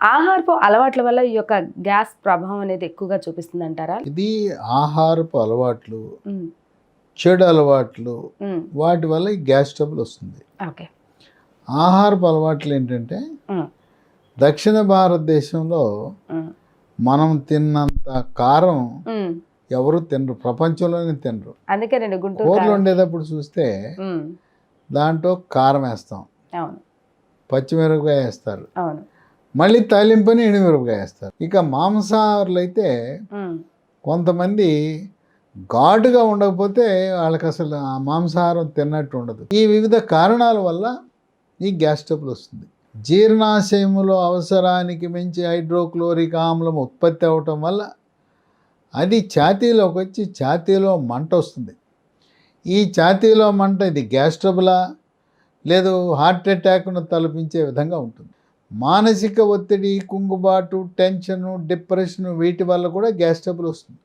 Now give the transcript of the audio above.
ఆహారపు అలవాట్ల వల్ల ఈ యొక్క గ్యాస్ ప్రభావం అనేది ఎక్కువగా చూపిస్తుంది అంటారా ఇది ఆహారపు అలవాట్లు చెడు అలవాట్లు వాటి వల్ల ఈ గ్యాస్ ట్రబుల్ వస్తుంది. ఓకే. ఆహారపు అలవాట్లు ఏంటంటే దక్షిణ భారతదేశంలో మనం తిన్నంత కారం ఎవరు తినరు ప్రపంచంలోనే తినరు. అందుకే రెండు గుంటూరు కూరలు కారం. వండేటప్పుడు చూస్తే దాంట్లో కారం వేస్తాం. పచ్చిమిరపకాయ వేస్తారు. అవును. మళ్ళీ తాలింపని ఎండుమిరపకాయ వేస్తారు. ఇక మాంసాహారులు అయితే కొంతమంది ఘాటుగా ఉండకపోతే వాళ్ళకి అసలు ఆ మాంసాహారం తిన్నట్టు ఉండదు. ఈ వివిధ కారణాల వల్ల ఈ గ్యాస్ ట్రబుల్ వస్తుంది. జీర్ణాశయములో అవసరానికి మించి హైడ్రోక్లోరిక్ ఆమ్లం ఉత్పత్తి అవటం వల్ల అది ఛాతీలోకి వచ్చి ఛాతీలో మంట వస్తుంది. ఈ ఛాతీలో మంట ఇది గ్యాస్ ట్రబులా? లేదు హార్ట్ అటాక్ను తలపించే విధంగా ఉంటుంది. మానసిక ఒత్తిడి కుంగుబాటు టెన్షను డిప్రెషన్ వీటి వల్ల కూడా గ్యాస్ ట్రబుల్ వస్తుంది.